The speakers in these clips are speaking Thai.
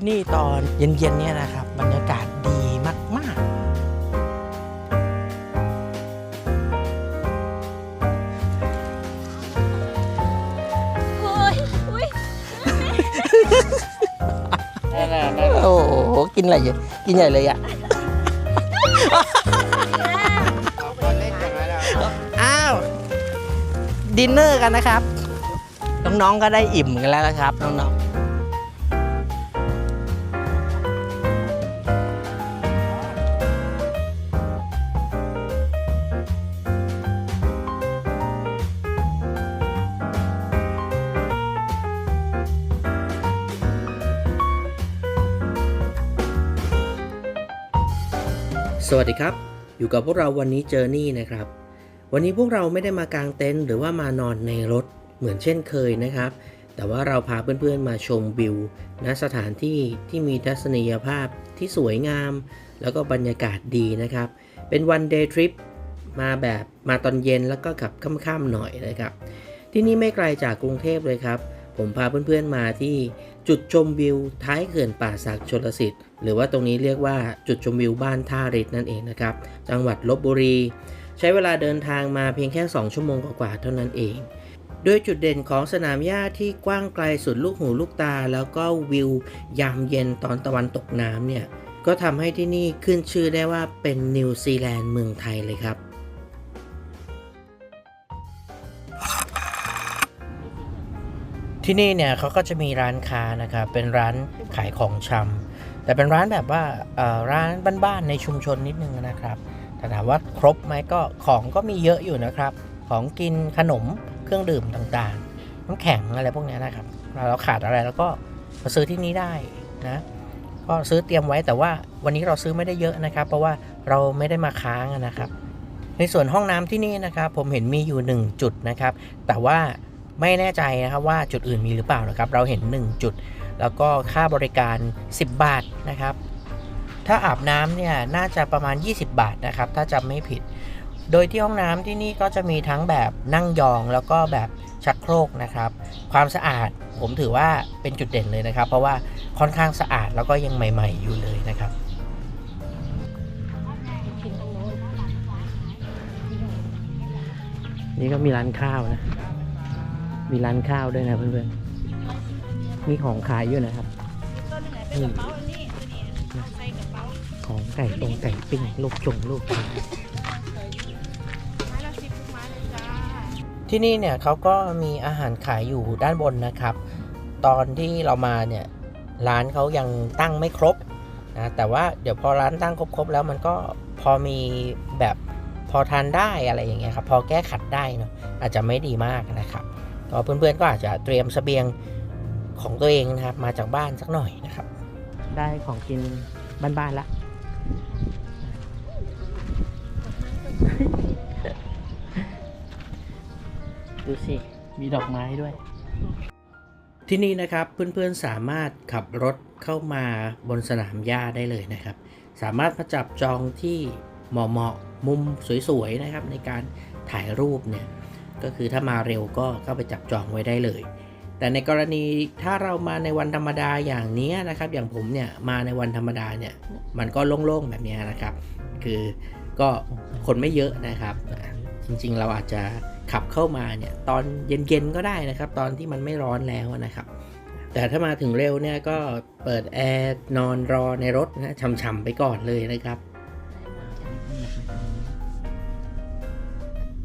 ที่นี่ตอนเย็นๆเนี่ยนะครับ บรรยากาศดีมาก เฮ้ยอุ้ยนั่นน่ะนั่นๆโอ้โหกินอะไรเยอะกินใหญ่เลยอะเอาคนเล่นอย่างนั้นอะอ้าว ดินเนอร์กันนะครับ น้องๆก็ได้อิ่มกันแล้วนะครับ น้องๆ สวัสดีครับ อยู่กับพวกเราวันนี้เจอนี่นะครับ วันนี้พวกเราไม่ได้มากางเต็นท์หรือว่ามานอนในรถเหมือนเช่นเคยนะครับ แต่ว่าเราพาเพื่อนๆมาชมวิวณสถานที่ที่มีทัศนียภาพที่สวยงาม แล้วก็บรรยากาศดีนะครับ เป็นวันเดย์ทริปมาแบบมาตอนเย็นแล้วก็กลับค่ำๆหน่อยนะครับ ที่นี่ไม่ไกลจากกรุงเทพเลยครับ ผมพาเพื่อนๆมาที่ จุดชมวิวท้ายเขื่อนป่าสักชลสิทธิ์ หรือว่าตรงนี้เรียกว่าจุดชมวิวบ้านท่าริดนั่นเองนะครับ จังหวัดลบบุรี ใช้เวลาเดินทางมาเพียงแค่ 2 ชั่วโมงกว่าๆเท่านั้นเอง โดยจุดเด่นของสนามหญ้าที่กว้างไกลสุดลูกหูลูกตา แล้วก็วิวยามเย็นตอนตะวันตกน้ำเนี่ยก็ทำให้ที่นี่ขึ้นชื่อได้ว่าเป็นนิวซีแลนด์เมืองไทยเลยครับ ที่นี่เนี่ยเขาก็จะมีร้านค้านะครับเป็นร้านขายของชำแต่เป็นร้านแบบว่าร้านบ้านๆในชุมชนนิดนึงนะครับแต่ถามว่าครบไหมก็ของก็มีเยอะอยู่นะครับ ของกินขนมเครื่องดื่มต่างๆ น้ำแข็งอะไรพวกนี้นะครับ เราขาดอะไรแล้วก็มาซื้อที่นี่ได้นะก็ซื้อเตรียมไว้แต่ว่าวันนี้เราซื้อไม่ได้เยอะนะครับ เพราะว่าเราไม่ได้มาค้างนะครับ ในส่วนห้องน้ำที่นี่นะครับ ผมเห็นมีอยู่ 1 จุดนะครับ แต่ว่า ไม่แน่ใจนะครับว่าจุดอื่นมีหรือเปล่านะครับ เราเห็น 1 จุด แล้วก็ค่าบริการ 10 บาทนะครับ ถ้าอาบน้ำเนี่ยน่าจะประมาณ 20 บาทนะครับ ถ้าจำไม่ผิด โดยที่ห้องน้ำที่นี่ก็จะมีทั้งแบบนั่งยองแล้วก็แบบชักโครกนะครับ ความสะอาดผมถือว่าเป็นจุดเด่นเลยนะครับ เพราะว่าค่อนข้างสะอาดแล้วก็ยังใหม่ ๆ อยู่เลยนะครับนี่ก็มีร้านข้าวนะ มีร้านข้าวด้วยนะเพื่อนๆ มีของขายอยู่นะครับนี่ของไก่ตรงไก่ปิ้งลูกจงลูกชิ้นที่นี่เนี่ยเขาก็มีอาหารขายอยู่ด้านบนนะครับ ตอนที่เรามาเนี่ยร้านเขายังตั้งไม่ครบนะแต่ว่าเดี๋ยวพอร้านตั้งครบๆแล้วมันก็พอมีแบบพอทานได้อะไรอย่างเงี้ยครับ พอแก้ขัดได้เนาะอาจจะไม่ดีมากนะครับ ก็เพื่อนๆก็อาจจะเตรียมเสบียงของตัวเองนะครับ มาจากบ้านสักหน่อยนะครับ ได้ของกินบ้านๆละดูสิ มีดอกไม้ด้วย ที่นี่นะครับเพื่อนๆสามารถขับรถเข้ามาบนสนามหญ้าได้เลยนะครับ สามารถมาจับจองที่เหมาะๆมุมสวยๆนะครับ ในการถ่ายรูปเนี่ย ก็คือถ้ามาเร็วก็เข้าไปจับจองไว้ได้เลย แต่ในกรณีถ้าเรามาในวันธรรมดาอย่างนี้นะครับ อย่างผมเนี่ยมาในวันธรรมดาเนี่ยมันก็โล่งๆแบบนี้นะครับ คือก็คนไม่เยอะนะครับ จริงๆเราอาจจะขับเข้ามาเนี่ยตอนเย็นๆก็ได้นะครับ ตอนที่มันไม่ร้อนแล้วนะครับ แต่ถ้ามาถึงเร็วเนี่ยก็เปิดแอร์นอนรอในรถนะช่ำๆไปก่อนเลยนะครับ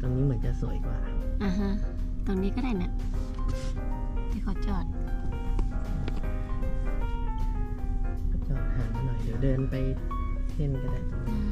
ตรงนี้เหมือนจะสวยกว่า อ่าฮะ ตรงนี้ก็ได้นะที่เขาจอด ก็จอดห่างมาหน่อย เดี๋ยวเดินไปเส้นก็ได้ได้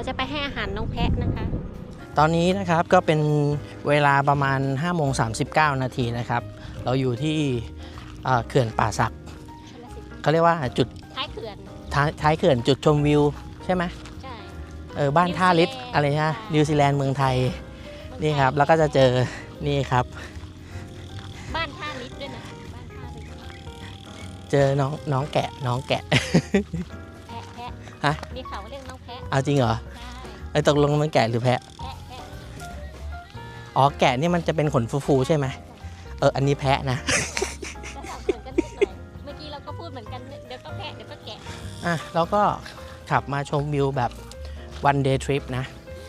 เดี๋ยวเราจะไปให้อาหารน้องแพะนะคะ ตอนนี้นะครับก็เป็นเวลาประมาณ5โมง39นาทีนะครับ เราอยู่ที่เอ่อเขื่อนป่าสักชลสิทธิ์เขาเรียกว่าจุดท้ายเขื่อนท้ายท้ายเขื่อนจุดชมวิวใช่ไหมใช่เออบ้านท่าลิศอะไรนะนิวซีแลนด์เมืองไทยนี่ครับแล้วก็จะเจอนี่ครับ บ้านท่าลิฟต์ด้วยนะบ้านท่าลิฟต์เจอน้องน้องแกะน้องแกะแพะแพะ ฮะ มีเขาเรียกน้องแพะเอาจริงเหรอใช่ไอ้ยตกลงมันแกะหรือแพะ แพะแพะอ๋อแกะนี่มันจะเป็นขนฟูๆใช่ไหมเอออันนี้แพะนะจะสับสนกันนิดหน่อยเมื่อกี้เราก็พูดเหมือนกันเดี๋ยวก็แพะเดี๋ยวก็แกะอะแล้วก็ขับมาชมวิวแบบ one day trip นะ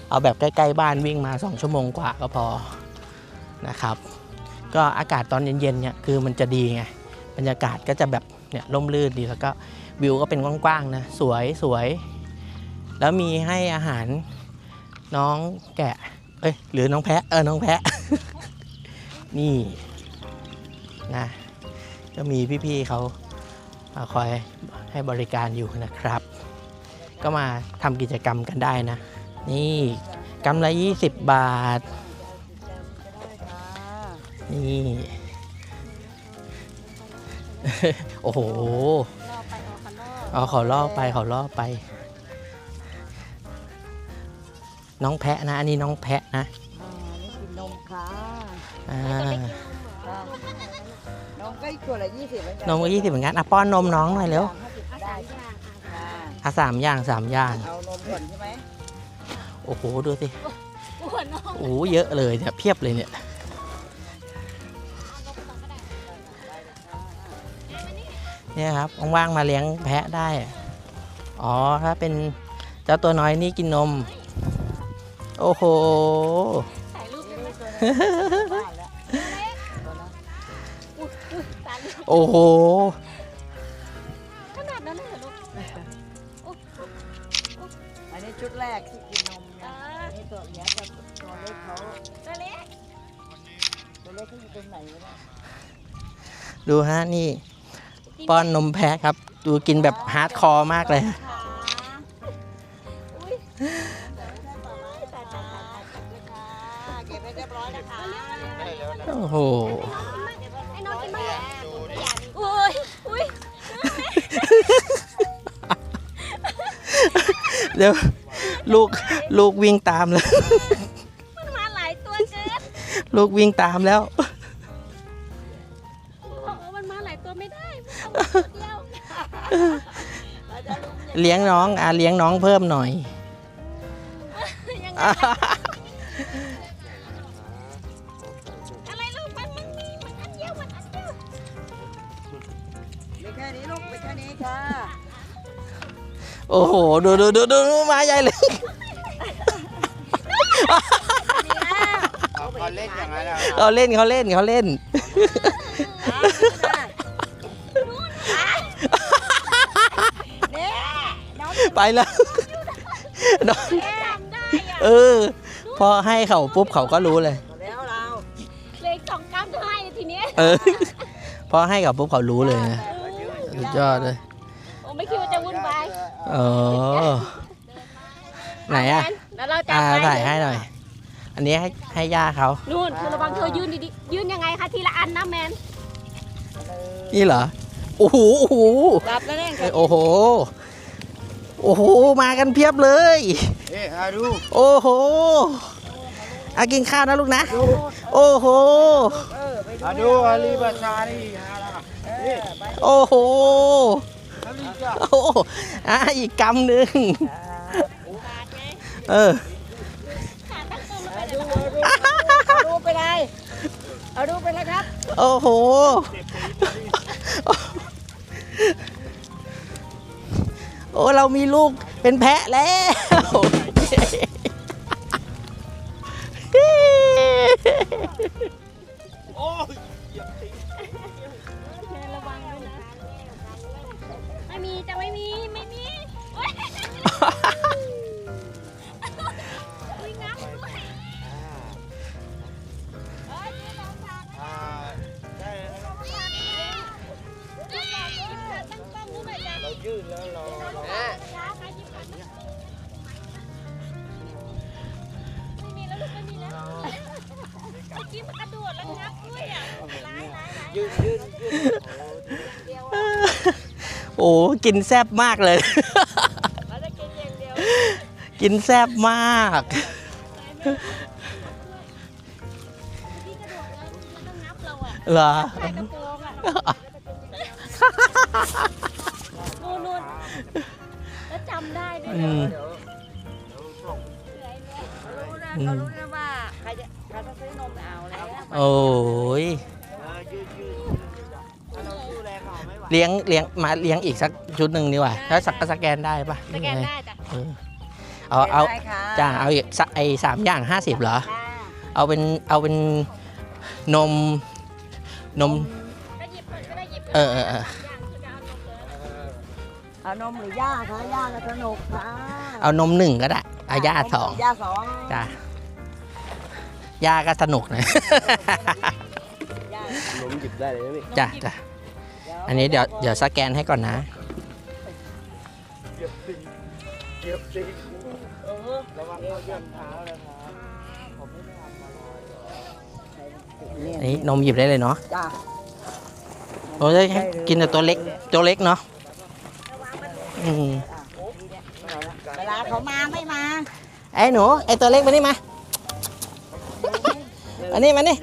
เอาแบบใกล้ ๆ บ้านวิ่งมา 2 ชั่วโมงกว่าก็พอนะครับ ก็อากาศตอนเย็น ๆ เนี่ย คือมันจะดีไง บรรยากาศก็จะแบบเนี่ยร่มรื่นดีแล้วก็ วิวก็เป็นกว้างๆนะ สวยสวย แล้วมีให้อาหารน้องแกะ เอ้ย หรือน้องแพะ เออ น้องแพะ นี่นะ ก็มีพี่ๆเขาคอยให้บริการอยู่นะครับ ก็มาทำกิจกรรมกันได้นะ นี่กำละ20 บาท นี่ โอ้โห เอาเขาล่อไปเขาล่อไป น้องแพะนะ อันนี้น้องแพะนะอ่านี่กินนมค่ะอ่าค่ะนมก็อีกตัวละยี่สิบเหมือนกันนมก็ยี่สิบเหมือนกันอะป้อนนมน้องหน่อยเร็วห้าสิบอาได้สามอย่างอะค่ะอะสามอย่างสามอย่างเอานมก่อนใช่ไหมโอ้โหดูสิอ้วนน้องโอ้โหเยอะเลยเนี่ยเพียบเลยเนี่ย เนี่ยครับว่างๆมาเลี้ยงแพะได้ อ๋อถ้าเป็นเจ้าตัวน้อยนี่กินนม โอ้โหถ่ายรูปได้ไหมบ้านแล้วอุ้ยอุ้ยตาลูกโอ้โห ขนาดนั้นเลยเหรอลูกอันนี้ชุดแรกที่กินนมอ่านะอันนี้ตัวเนี้ยจะตัวเล็กเขาตัวเล็กตัวเล็กเขาอยู่ตรงไหนวะเนี่ยดูฮะนี่ ป้อนนมแพะครับ ดูกินแบบฮาร์ดคอร์มากเลยขาอุ้ยตายตายตายตายตายเลยค่ะอ่าเก็บไปเรียบร้อยนะคะได้แล้วนะโอ้โหให้น้องกินบ้างอุ้ยอุ้ยเดี๋ยวลูกลูกวิ่งตามแล้ว มันมาหลายตัวเกิน ลูกวิ่งตามแล้วโอ้ มันมาหลายตัวไม่ได้มันต้องตัวเดียวเลี้ยงน้องอะเลี้ยงน้องเพิ่มหน่อยยังไงอะไรลูกมันมันมีมันอันเดียวมันอันเดียวมีแค่นี้ลูกมีแค่นี้ค่ะโอ้โหดูดูดูดูมาใหญ่เลยเอาเขาเล่นอย่างนั้นนะเขาเล่นเขาเล่นเขาเล่น ไปแล้วน้องจำได้อะเออ พอให้เขาปุ๊บเขาก็รู้เลยแล้วเราเหลยสองกรัมจะให้ทีเนี้ยเออ พอให้เขาปุ๊บเขารู้เลยนะสุดยอดเลยโอ้ไม่คิดว่าจะวุ่นวายเออไหนอะแล้วเราจะอ่าไปถ่ายให้หน่อย อันนี้ให้ให้ย่าเขานู่นเธอระวังเธอยืนดีๆยืนยังไงคะทีละอันนะแมนนี่เหรอโอ้โหโอ้โหรับแล้วเนี่ยเอ้ยโอ้โห โอ้โห มากันเพียบเลย เอ๊ะอาดูโอ้โหอากินข้าวนะลูกนะ โอ้โหเออไปดูอาดูอาลีบาซารีฮาราเออไปโอ้โหอาลีจ้าโอ้โหอะอีกกำหนึ่งขาดไงเออขาดตั้งตัวลงไปเอาเลดูยเอาดูเอาดูไปเลยเอาดูไปเลยครับ โอ้โห โอ้เรามีลูกเป็นแพะแล้วแมนระวังด้วยนะไม่มีจะไม่มีไม่ โอ้กินแซบมากเลย กินแซบมาก เหรอนู่นแล้วจำได้ด้วยเขารู้นะว่าใครจะใครจะซื้อนมเอาอะไรโอ้ย เขาไม่ไหวเลี้ยงเลี้ยงมาเลี้ยงอีกสักชุดหนึ่งดีกว่าถ้าสักสแกนได้ปะสแกนได้จ้ะเออเอาเอาได้ค่ะจ้าเอาอีกสักไอ้สามอย่างห้าสิบเหรอเอาเป็นเอาเป็นนมนม ก็หยิบก่อนก็ได้หยิบเออเออเอออย่างคือจะเอานมเลย เอานมหรือย่าคะย่าก็สนุกค่ะเอานมหนึ่งก็ได้เอาย่าสองย่าสองจ้าย่าก็สนุกหนะ ย่าล้มหยิบได้เลยนะพี่ จ้าจ้า อันนี้เดี๋ยวเดี๋ยวสแกนให้ก่อนนะเหยียบสิเหยียบสิเออระวังเขาเหยียบเท้านะครับผมไม่ได้ทำอะไรหรอกอันนี้นมหยิบได้เลยเนาะจ้าโอ้ยกินแต่ตัวเล็กตัวเล็กเนาะอืมเวลาเขามาไม่มา ไอ้หนูไอ้ตัวเล็กมานี่มาอันนี้มานี่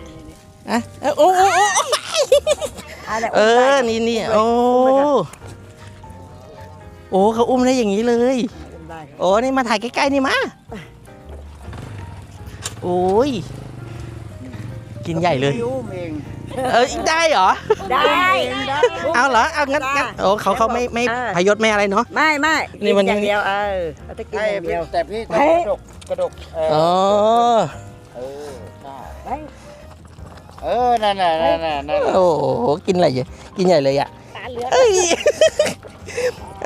อะเอ้ยโอ้โอ้โอ้ะดี๋ยว เอมอได้นี่นี่โอ้ โอ้เขาอุ้มได้อย่างนี้เลยอุ้มได้ครับโอ้นี่มาถ่ายใกล้ๆนี่มา โอ้ย กินใหญ่เลยพี่อุ้มเองเออได้เหรอ ได้ เอาเหรอ เอางั้นงั้นโอ้เขาเขาไม่ไม่เออพยศไม่อะไรเนาะ ไม่ไม่นี่มันกิอย่างเดียวเออเราจะกินใช่อย่างพี่เดียวแต่พี่เฮ้ต้องยกระดกกระดกเอออ๋อ เออใช่ เฮ้ยเออ นั่นน่ะนั่นน่ะนั่นน่ะโอ้โหกินอะไรเยอะกินใหญ่เลยอะตาเหลือกเอ้ย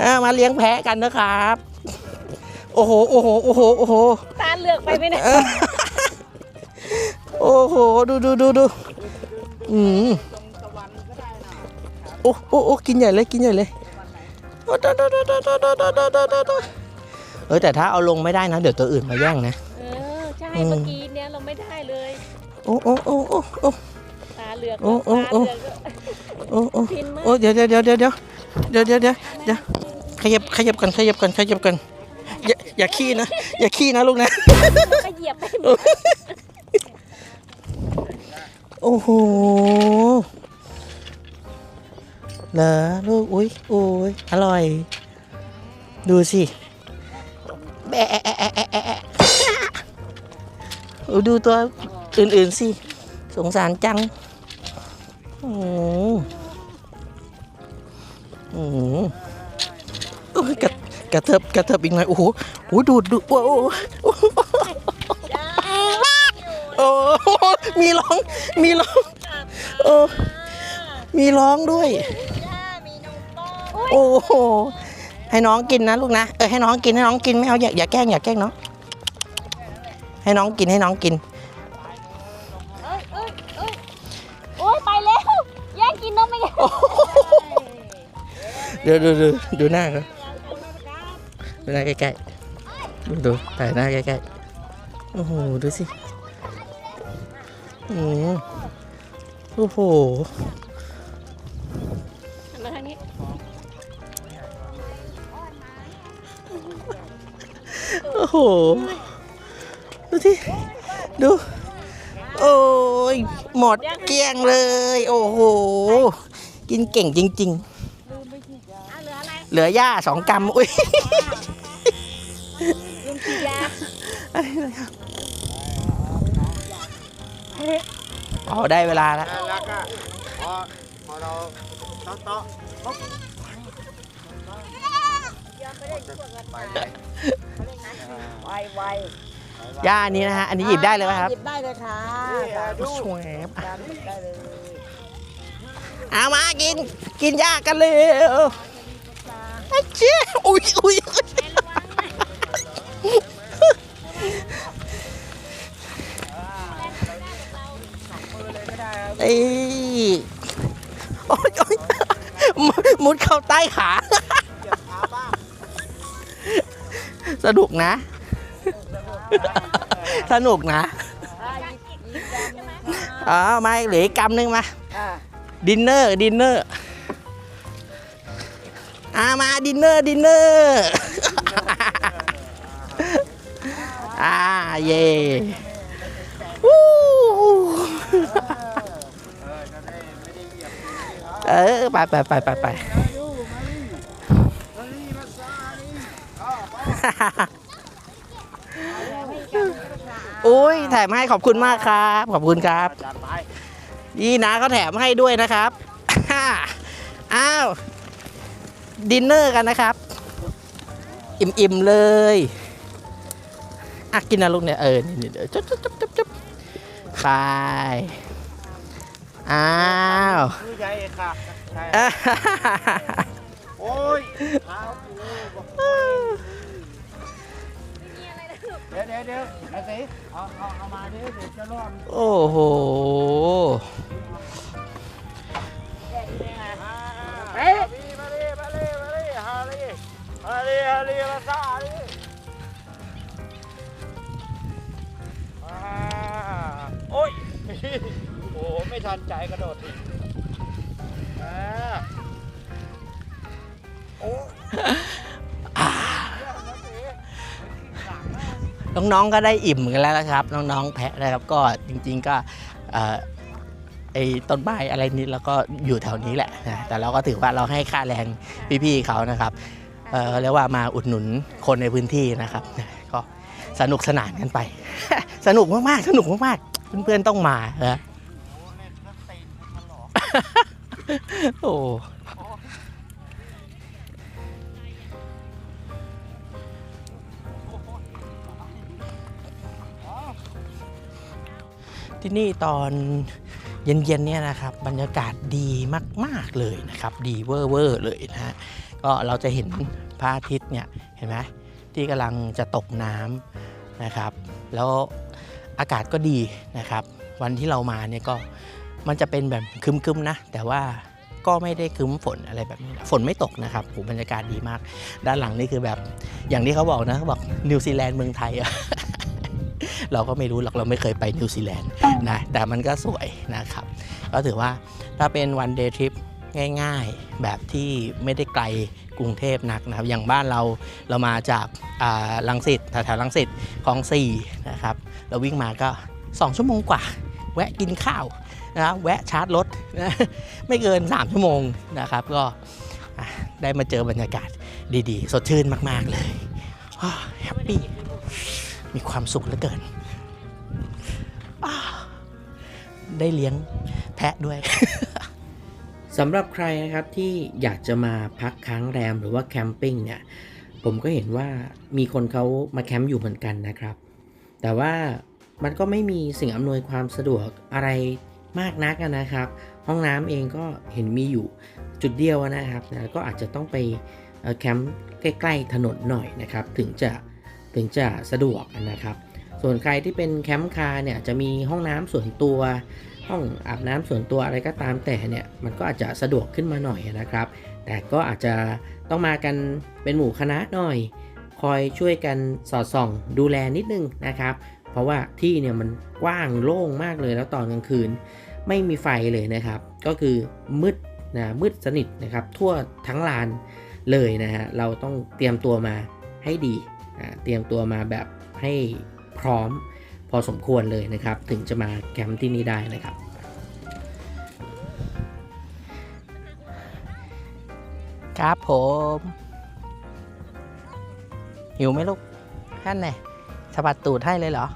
อ่ามาเลี้ยงแพะกันนะครับ โอ้โหโอ้โหโอ้โหโอ้โหตาเหลือกไปไหมเนี่ยเออโอ้โหดูดูดูดูอืมโอ้โอ้โอ้กินใหญ่เลยกินใหญ่เลยโอ้โดโดโดโดโดโดโดโดโดโดโดเออแต่ถ้าเอาลงไม่ได้นะ เดี๋ยวตัวอื่นมาแย่งนะ เออ ใช่อืมเมื่อกี้ โอ้โอ้โอ้โอ้โอ้ ตาเหลือกโอ้โอ้ตาโอ้เหลือกก็โอ้โอ้พินมาก โอ้เดี๋ยวเดี๋ยวเดี๋ยวเดี๋ยวเดี๋ยวเดี๋ยวเดี๋ยวเดี๋ยวเดี๋ยวขยับขยับกันขยับกันขยับกันอย่าอย่าขี้นะอย่าขี้นะลูกนะ ก็เหยียบไปโอ้โหเหรอลูกอุ้ยอุ้ยอร่อย ดูสิแบะแอะแอะแอะแอะแอะโอ้ดูตัว อื่นๆสิ สงสารจังอ้โหโอ้โหโอ้ยกระกระเทิบกระเทิบอีกหน่อย โอ้โหโอ้ดูดดูโอ้โหโอ้มีร้อง มีร้องโอ้มีร้องด้วย โอ้โหให้น้องกินนะลูกนะ เออให้น้องกินให้น้องกินไม่เอาอย่าอย่าแกล้งอย่าแกล้งเน้องให้น้องกินให้น้องกิน ดี๋ยวดูดูดูหน้าเขาดูหน้าใกล้ๆดูดูถ่ายหน้าใกล้ๆโอ้โหดูสิโอ้โหโอ้โหมาทางนี้โอ้โห ดูที่ดู โอ้ย หมดเกลี้ยงเลย โอ้โห กินเก่งจริง ๆ เหลืออะไรเหลือหญ้าสองกรัมอุ้ยลืมฉีดยาอ๋อได้เวลาแล้วน่ารักอะพอพอเราเตาะเตาะปุ๊บไปเลยไวไวหญ้านี้นะฮะ อันนี้หยิบได้เลยไหมครับหยิบได้เลยค่ะนี่อะดูสวยบจานหยิบได้เลย เอามากิน กินหญ้ากันเลยอา เจ๊อุ้ยอุ้ยอุ๊ยเอ้ยโอ๊ยโอ๊ยมุดมุดเข้าใต้ขา สนุกนะ สนุกนะอะหยิบหยิบจานหนึ่งค่ะอ๋อ มาเหลืออีกกำหนึ่งมา ดินเนอร์ ดินเนอร์ ดินเนอร์ดินเนอร์อ่าเย่วู้เออไปไปไปไปไปอุ้ยแถมให้ขอบคุณมากครับ ขอบคุณครับ นี่นะเขาแถมให้ด้วยนะครับ อ้าว ดินเนอร์กันนะครับ อิ่มๆเลยอะกินนะลูกเนี่ยเออนี่นี่เดี๋ยวจุ๊บจุ๊บจุ๊บจุ๊บจุ๊บไปอ้าวคือใหญ่ค่ะใช่อ่าโอ้ยเท้าปูบอกเดี๋ยวเดี๋ยวเดี๋ยวไอ้สิเอาเอาเอามาดิเดี๋ยวจะรอดโอ้โหเฮ้ยมาดิมาดิมาดิฮาลี ฮาลีฮาลีมาซาดิอ่าโอ้ยโอ้ไม่ทันใจกระโดดอีกอ่าโอ้น้องๆก็ได้อิ่มกันแล้วนะครับ น้องๆแพะนะครับก็จริง ๆก็เอ่อไอ้ต้นไม้อะไรนี้แล้วก็อยู่แถวนี้แหละนะแต่เราก็ถือว่าเราให้ค่าแรงพี่ๆเขานะครับ เรียกว่ามาอุดหนุนคนในพื้นที่นะครับ ก็สนุกสนานกันไป สนุกมากๆ สนุกมากๆ เพื่อนๆต้องมานะโอ้ที่นี่ตอน เย็นๆเนี่ยนะครับบรรยากาศดีมากๆเลยนะครับดีเวอร์เวอร์เลยนะฮะก็เราจะเห็นพระอาทิตย์เนี่ยเห็นไหมที่กำลังจะตกน้ำนะครับ แล้วอากาศก็ดีนะครับ วันที่เรามาเนี่ยก็มันจะเป็นแบบคึมๆนะ แต่ว่าก็ไม่ได้คึ้มฝนอะไรแบบนี้ ฝนไม่ตกนะครับโหบรรยากาศดีมาก ด้านหลังนี่คือแบบ อย่างที่เขาบอกนะเขาบอกนิวซีแลนด์เมืองไทยอะ เราก็ไม่รู้หรอกเราไม่เคยไปนิวซีแลนด์นะแต่มันก็สวยนะครับ ก็ถือว่าถ้าเป็นวันเดย์ทริปง่ายๆ แบบที่ไม่ได้ไกลกรุงเทพนักนะครับ อย่างบ้านเราเรามาจากลังสิตแถวๆลังสิตคลองสี่นะครับ เราวิ่งมาก็ 2 ชั่วโมงกว่า แวะกินข้าวนะแวะชาร์จรถนะไม่เกิน 3 ชั่วโมงนะครับ ก็ได้มาเจอบรรยากาศดีๆ สดชื่นมาก ๆ เลยแฮปปี้ มีความสุขเหลือเกิน ได้เลี้ยงแพะด้วยสำหรับใครนะครับที่อยากจะมาพักค้างแรมหรือว่าแคมปิ้งเนี่ยผมก็เห็นว่ามีคนเขามาแคมป์อยู่เหมือนกันนะครับ แต่ว่ามันก็ไม่มีสิ่งอำนวยความสะดวกอะไรมากนักนะครับ ห้องน้ำเองก็เห็นมีอยู่จุดเดียวนะครับนะก็อาจจะต้องไปแคมป์ใกล้ ๆ ถนนหน่อยนะครับ ถึงจะ ถึงจะสะดวกนะครับ ส่วนใครที่เป็นแคมป์คาร์เนี่ยจะมีห้องน้ำส่วนตัว ห้องอาบน้ำส่วนตัวอะไรก็ตามแต่เนี่ยมันก็อาจจะสะดวกขึ้นมาหน่อยนะครับ แต่ก็อาจจะต้องมากันเป็นหมู่คณะหน่อย คอยช่วยกันสอดส่องดูแลนิดนึงนะครับ เพราะว่าที่เนี่ยมันกว้างโล่งมากเลยแล้วตอนกลางคืนไม่มีไฟเลยนะครับ ก็คือมืดนะมืดสนิทนะครับทั่วทั้งลานเลยนะฮะเราต้องเตรียมตัวมาให้ดี เตรียมตัวมาแบบให้พร้อมพอสมควรเลยนะครับ ถึงจะมาแคมป์ที่นี่ได้นะครับ ครับผมหิวไหมลูกท่านไหนสะบัดตูดให้เลยเหรอ